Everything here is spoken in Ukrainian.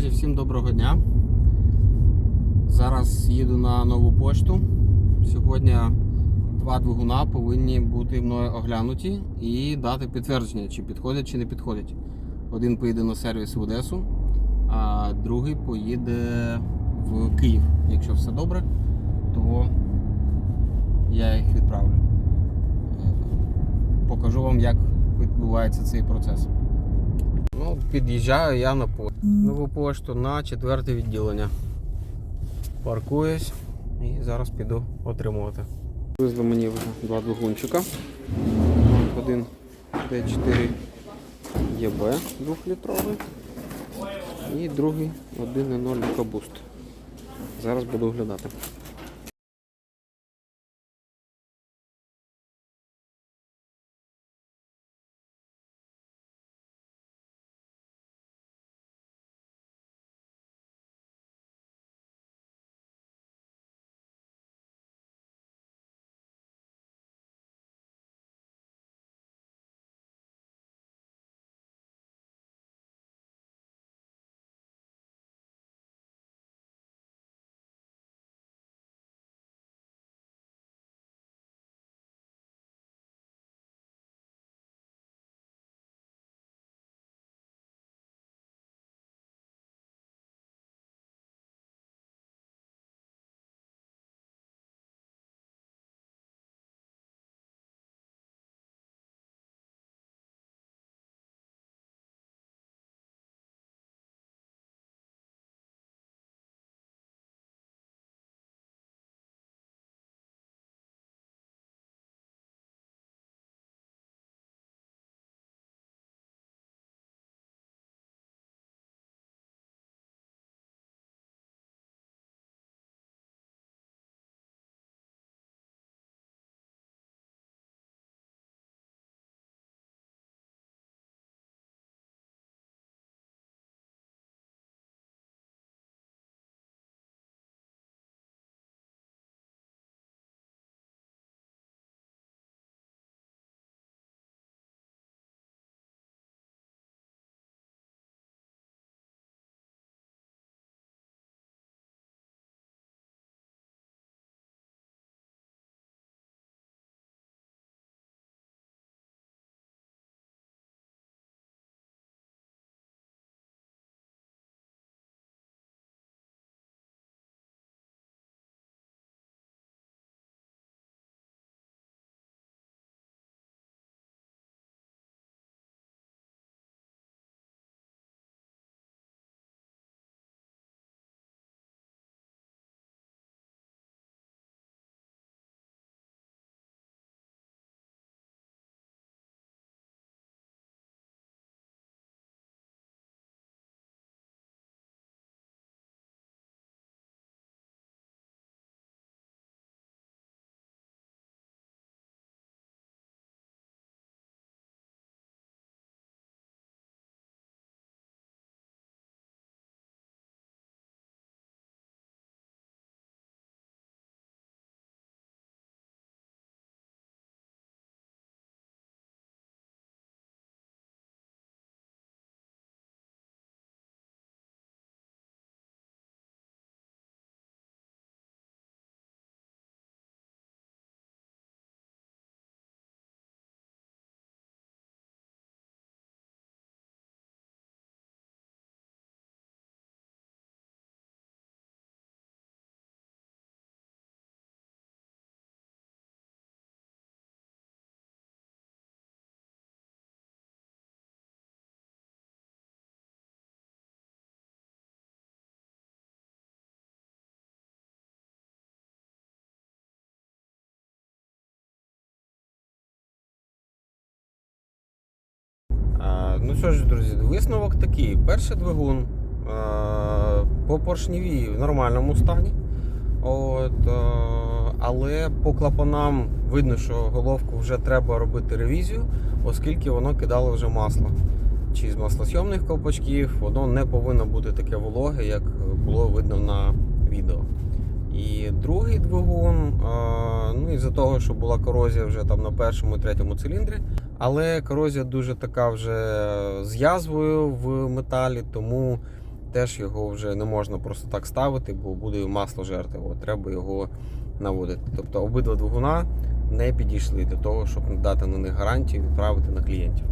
Друзі, всім доброго дня. Зараз їду на нову пошту. Сьогодні два двигуна повинні бути мною оглянуті і дати підтвердження, чи підходять, чи не підходять. Один поїде на сервіс в Одесу, а другий поїде в Київ. Якщо все добре, то я їх відправлю. Е, Покажу вам, як відбувається цей процес. Ну, під'їжджаю я на пошту. Нову пошту на четверте відділення. Паркуюсь і зараз піду отримувати. Вивезли мені вже два двигунчика. Один Т4 ЄБ 2-літровий і другий 1.0 EcoBoost. Зараз буду оглядати. Ну що ж, друзі, висновок такий. Перший двигун а, по поршневій в нормальному стані. От, а, але по клапанам видно, що головку вже треба робити ревізію, оскільки воно кидало вже масло. Чи з маслосйомних ковпачків, воно не повинно бути таке вологе, як було видно на відео. І другий двигун, а, ну із-за того, що була корозія вже там на першому і третьому циліндрі, але корозія дуже така вже з в металі, тому теж його вже не можна просто так ставити, бо буде масло жерти. От, треба його наводити. Тобто обидва двигуна не підійшли для того, щоб надати на них гарантію і відправити на клієнтів.